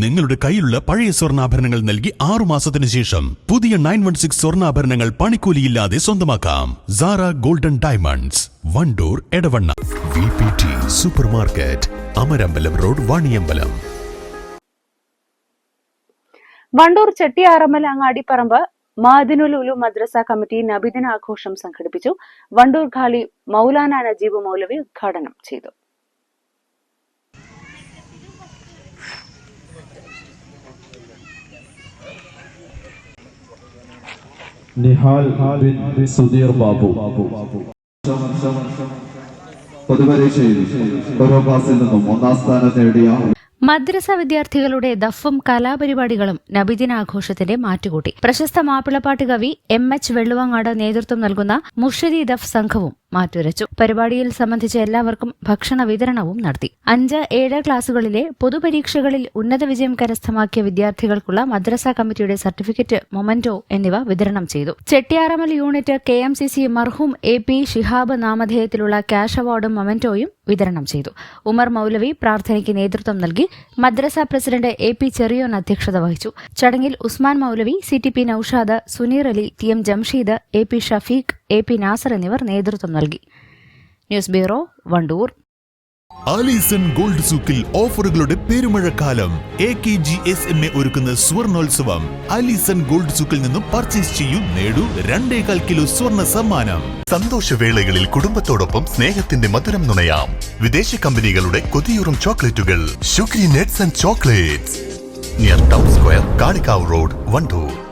നിങ്ങളുടെ കയ്യിലുള്ള പഴയ സ്വർണാഭരണങ്ങൾ നൽകി ആറു മാസത്തിന് ശേഷം പുതിയ നയൻ വൺ സിക്സ് സ്വർണാഭരണങ്ങൾ പണിക്കൂലിയില്ലാതെ സ്വന്തമാക്കാം. Sara golden diamonds Vandoor Edavanna. V P T super market Amarambalam road Vaniyambalam. Vandoor Chettiyarammal Angadipparamba Madinul Madrasa committee നബിദിന ആഘോഷം സംഘടിപ്പിച്ചു. വണ്ടൂർ ഖാലി മൗലാന നജീബ് മൗലവി ഉദ്ഘാടനം ചെയ്തു. നിഹാൽ ബിൻ സുധീർ ബാബു. പൊതുപരീക്ഷയിൽ ഓരോ ക്ലാസ്സിൽ നിന്നും ഒന്നാം സ്ഥാനം നേടിയ മദ്രസ വിദ്യാർത്ഥികളുടെ ദഫും കലാപരിപാടികളും നബിദിനാഘോഷത്തിന്റെ മാറ്റുകൂട്ടി. പ്രശസ്ത മാപ്പിളപ്പാട്ട് കവി എം എച്ച് വെള്ളുവങ്ങാട് നേതൃത്വം നൽകുന്ന മുഷരി ദഫ് സംഘവും മാറ്റുരച്ചു. പരിപാടിയിൽ സംബന്ധിച്ച എല്ലാവർക്കും ഭക്ഷണ വിതരണവും നടത്തി. അഞ്ച് ഏഴ് ക്ലാസുകളിലെ പൊതുപരീക്ഷകളിൽ ഉന്നത വിജയം കരസ്ഥമാക്കിയ വിദ്യാർത്ഥികൾക്കുള്ള മദ്രസ കമ്മിറ്റിയുടെ സർട്ടിഫിക്കറ്റ് മൊമന്റോ എന്നിവ വിതരണം ചെയ്തു. Chettiyaramal unit K M C C മർഹൂം എ പി ഷിഹാബ് നാമധേയത്തിലുള്ള ക്യാഷ് അവാർഡും മൊമന്റോയും വിതരണം ചെയ്തു. ഉമർ മൗലവി പ്രാർത്ഥനയ്ക്ക് നേതൃത്വം നൽകി മദ്രസ പ്രസിഡന്റ് എ പി ചെറിയോൻ അധ്യക്ഷത വഹിച്ചു. ചടങ്ങിൽ Usman Moulavi C T P Noushad Suneer Ali T M Jamsheed A P Shafeeq A P Nasar എന്നിവർ നേതൃത്വം നൽകി. News bureau Vandoor. Alison gold സൂക്കിൽ ഓഫറുകളുടെ പെരുമഴക്കാലം. A K G S M A ഒരുക്കുന്ന സ്വർണോത്സവം. Alison gold സൂക്കിൽ നിന്നും പർച്ചേസ് ചെയ്യൂ നേടൂ രണ്ടേകാൽ കിലോ സ്വർണ സമ്മാനം. സന്തോഷവേളകളിൽ കുടുംബത്തോടൊപ്പം സ്നേഹത്തിന്റെ മധുരം നുണയാം. വിദേശ കമ്പനികളുടെ കൊതിയൂറും ചോക്ലേറ്റുകൾ. Sugary nuts and chocolates. Near town square Kalikavu road Vandoor.